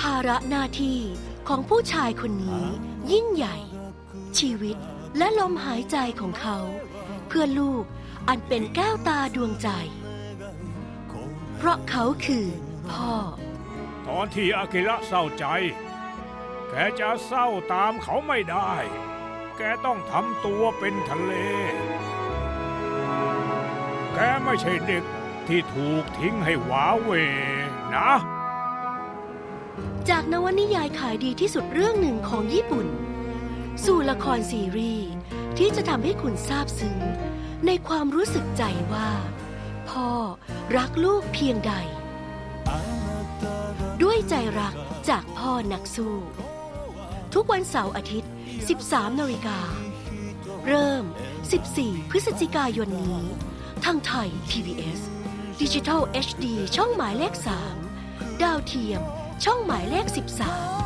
ภาระหน้าที่ของผู้ชายคนนี้ยิ่งใหญ่ ชีวิตและลมหายใจของเขา เพื่อลูกอันเป็นแก้วตาดวงใจ เพราะเขาคือพ่อ ตอนที่อากิระเศร้าใจ แกจะเศร้าตามเขาไม่ได้ แกต้องทำตัวเป็นทะเล แกไม่ใช่เด็กที่ถูกทิ้งให้หวาเหวนะ จากนวนิยายขายดีที่สุดเรื่องหนึ่งของญี่ปุ่น สู่ละครซีรีส์ที่จะทำให้คุณซาบซึ้งในความรู้สึกใจว่า พ่อรักลูกเพียงใด ด้วยใจรักจากพ่อนักสู้ ทุกวันเสาร์อาทิตย์ 13นาฬิกา เริ่ม 14 พฤศจิกายนนี้ทางไทย PBS ดิจิทัล HD ช่องหมายเลข 3 ดาวเทียม ช่องหมายเลข 13